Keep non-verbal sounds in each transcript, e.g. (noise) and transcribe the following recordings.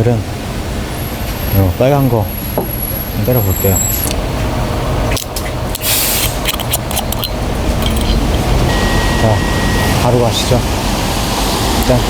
오늘은 요 빨간 거 한번 때려 볼게요. 자, 바로 가시죠. 짠. 자.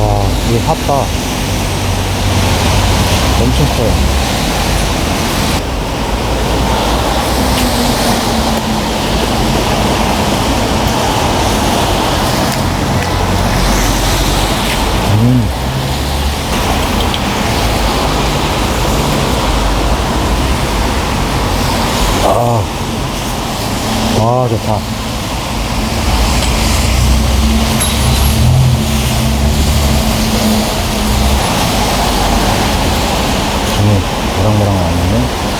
와, 이 핫바 엄청 커요. 아, 아 좋다. 전이 모랑모랑 나오네.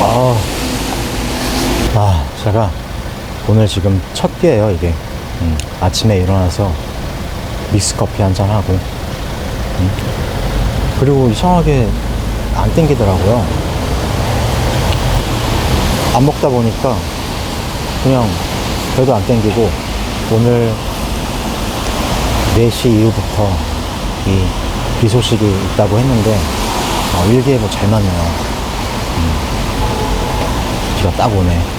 아, 아, 제가 오늘 지금 첫 끼예요, 이게. 음, 아침에 일어나서 믹스 커피 한 잔 하고. 음. 그리고 이상하게 안 땡기더라고요. 안 먹다 보니까 그냥 배도 안 땡기고 오늘 4시 이후부터 이 비 소식이 있다고 했는데 어, 일기예보 잘 맞네요. 비가 딱 오네.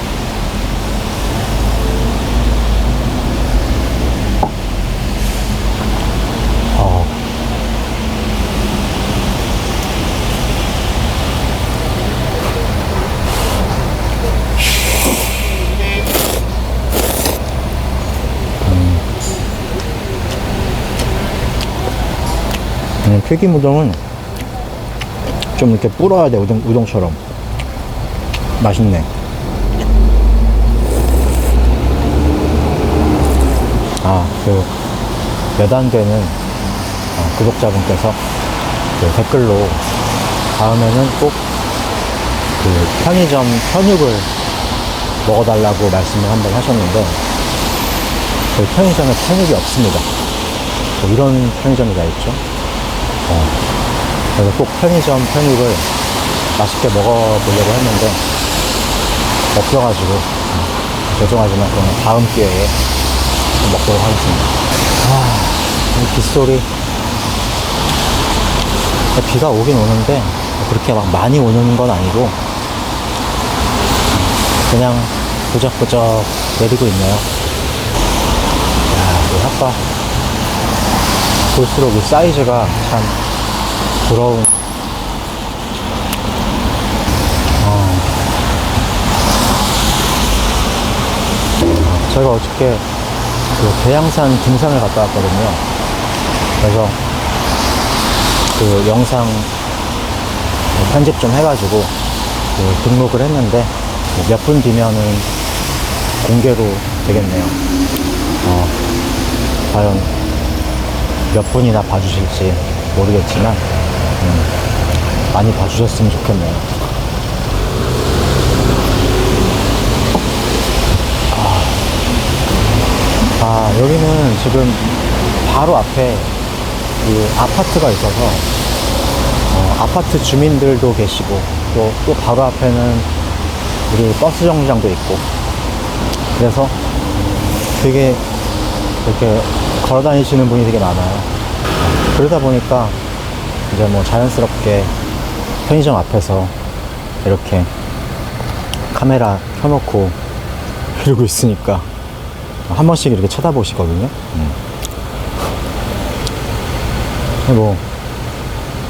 음, 튀김 우동은 좀 이렇게 불어야 돼, 우동, 우동처럼. 맛있네. 아, 그, 몇 안 되는 어, 구독자분께서 그 댓글로 다음에는 꼭 그 편의점 편육을 먹어달라고 말씀을 한번 하셨는데, 저희 편의점에 편육이 없습니다. 뭐 이런 편의점이 다 있죠. 어, 그래서 꼭 편의점 편육을 맛있게 먹어보려고 했는데 없어가지고 음, 죄송하지만 그냥 다음 기회에 먹도록 하겠습니다. 아, 이 빗소리 비가 오긴 오는데 그렇게 막 많이 오는 건 아니고 그냥 부적부적 내리고 있네요. 야, 이 핫바 볼수록 이 사이즈가 참 부러운 제가 어저께 그 계양산 등산을 갔다 왔거든요. 그래서 그 영상 편집 좀 해가지고 그 등록을 했는데 몇 분 뒤면은 공개로 되겠네요. 어, 과연 몇 분이나 봐주실지 모르겠지만 음, 많이 봐주셨으면 좋겠네요. 아, 여기는 지금 바로 앞에 그 아파트가 있어서, 어, 아파트 주민들도 계시고, 또, 또 바로 앞에는 우리 버스 정류장도 있고, 그래서 되게 이렇게 걸어 다니시는 분이 되게 많아요. 그러다 보니까 이제 뭐 자연스럽게 편의점 앞에서 이렇게 카메라 켜놓고 (laughs) 이러고 있으니까 한 번씩 이렇게 쳐다보시거든요. 음. 뭐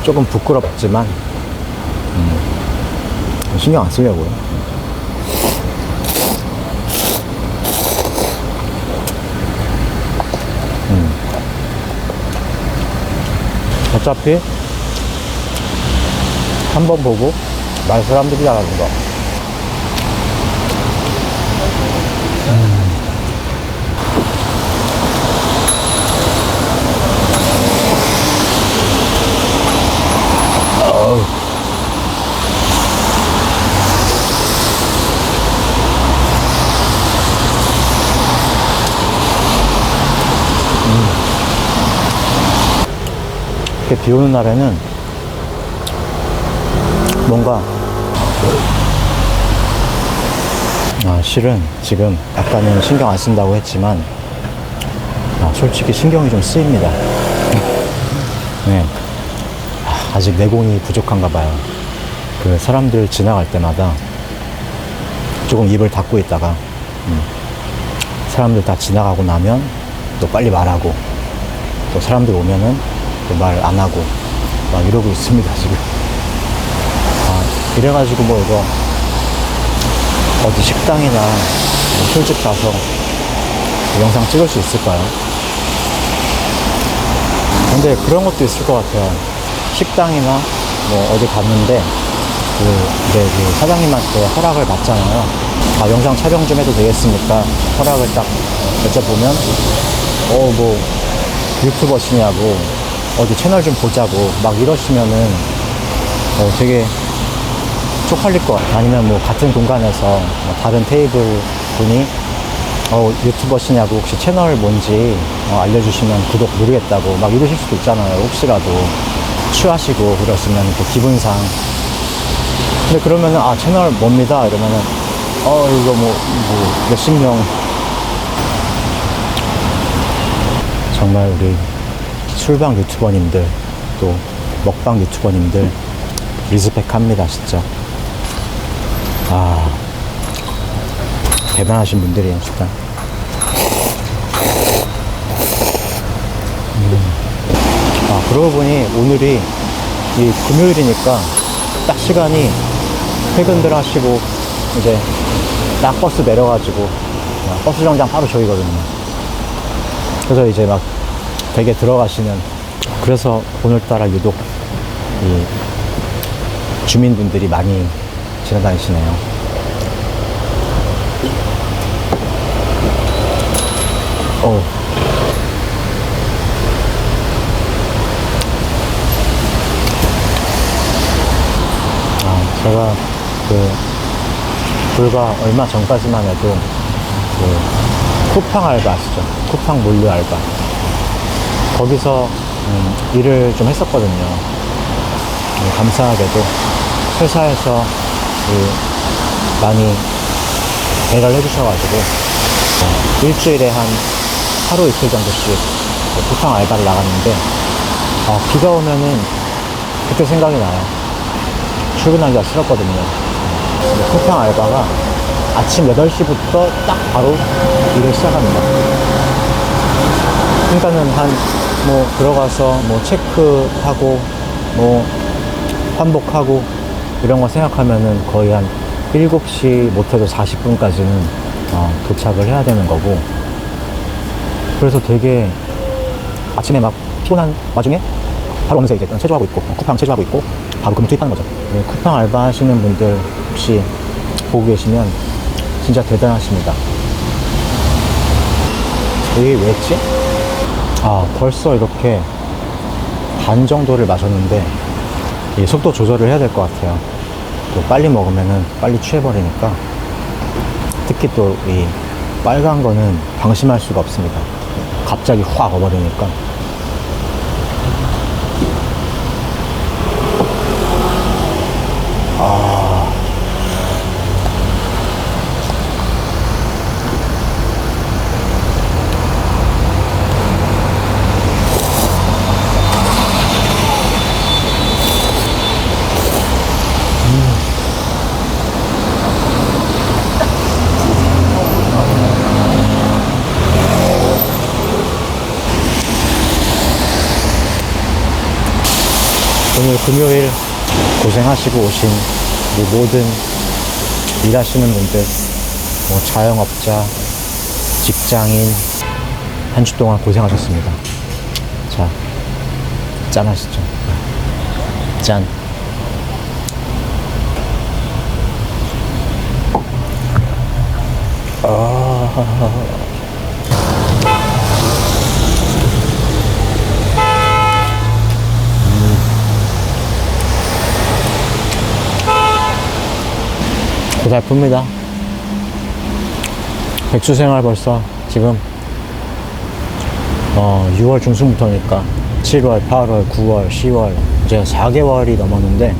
조금 부끄럽지만 음, 신경 안 쓰려고요. 음. 어차피 한번 보고 말 사람들이 잘하는 거. 음. 음. 비 오는 날에는 뭔가 아, 실은 지금 아까는 신경 안 쓴다고 했지만 아, 솔직히 신경이 좀 쓰입니다. (laughs) 네. 아, 아직 내공이 부족한가 봐요. 그 사람들 지나갈 때마다 조금 입을 닫고 있다가 음, 사람들 다 지나가고 나면 또 빨리 말하고 또 사람들 오면은 또 말 안 하고 막 이러고 있습니다 지금. 아, 이래가지고 뭐 이거 어디 식당이나 뭐 술집 가서 영상 찍을 수 있을까요? 근데 그런 것도 있을 것 같아요. 식당이나 뭐 어디 갔는데 그 이제 그 사장님한테 허락을 받잖아요. 아 영상 촬영 좀 해도 되겠습니까? 허락을 딱 여쭤보면 어 뭐 유튜버시냐고 어디 채널 좀 보자고 막 이러시면은 어 되게 쪽팔릴 것. 아니면 뭐 같은 공간에서 뭐 다른 테이블 분이 어, 유튜버시냐고 혹시 채널 뭔지 어, 알려주시면 구독 누르겠다고 막 이러실 수도 있잖아요. 혹시라도 취하시고 그러시면 또 기분상. 근데 그러면은 아 채널 뭡니다 이러면은 어 이거 뭐, 뭐 몇십 명 정말 우리 술방 유튜버님들 또 먹방 유튜버님들 리스펙합니다 진짜. 아 대단하신 분들이에요 진짜. 아, 그러고 보니 오늘이 이 금요일이니까 딱 시간이 퇴근들 하시고 이제 딱 버스 내려가지고 어, 버스 정장 바로 저기거든요. 그래서 이제 막 되게 들어가시는 그래서 오늘따라 유독 이 주민분들이 많이 지나다니시네요. 어. 아, 제가 그 불과 얼마 전까지만 해도 그 쿠팡 알바 아시죠? 쿠팡 물류 알바. 거기서 음, 일을 좀 했었거든요. 음, 감사하게도 회사에서 그 많이 배려를 해주셔가지고 어, 일주일에 한 하루 이틀 정도씩 그 쿠팡 알바를 나갔는데 아, 비가 오면은 그때 생각이 나요. 출근하기가 싫었거든요. 쿠팡 알바가 아침 8시부터 딱 바로 일을 시작합니다. 그러니까는 한 뭐 들어가서 뭐 체크하고 뭐 환복하고 이런 거 생각하면은 거의 한 7시 못해도 40분까지는 어, 도착을 해야 되는 거고. 그래서 되게 아침에 막 피곤한 와중에 바로 어느새 이제 체조하고 있고 쿠팡 체조하고 있고 바로 근무 투입하는 거죠. 네, 쿠팡 알바 하시는 분들 혹시 보고 계시면 진짜 대단하십니다. 이게 왜였지? 아 벌써 이렇게 반 정도를 마셨는데 이 속도 조절을 해야 될 것 같아요. 또 빨리 먹으면은 빨리 취해버리니까. 특히 또 이 빨간 거는 방심할 수가 없습니다. 갑자기 확 와버리니까 오늘 금요일 고생하시고 오신 모든 일하시는 분들, 뭐 자영업자, 직장인, 한 주 동안 고생하셨습니다. 자, 짠 하시죠. 짠. 고달픕니다. 백수 생활 벌써 지금 어, 6월 중순부터니까 7월, 8월, 9월, 10월 이제 4개월이 넘었는데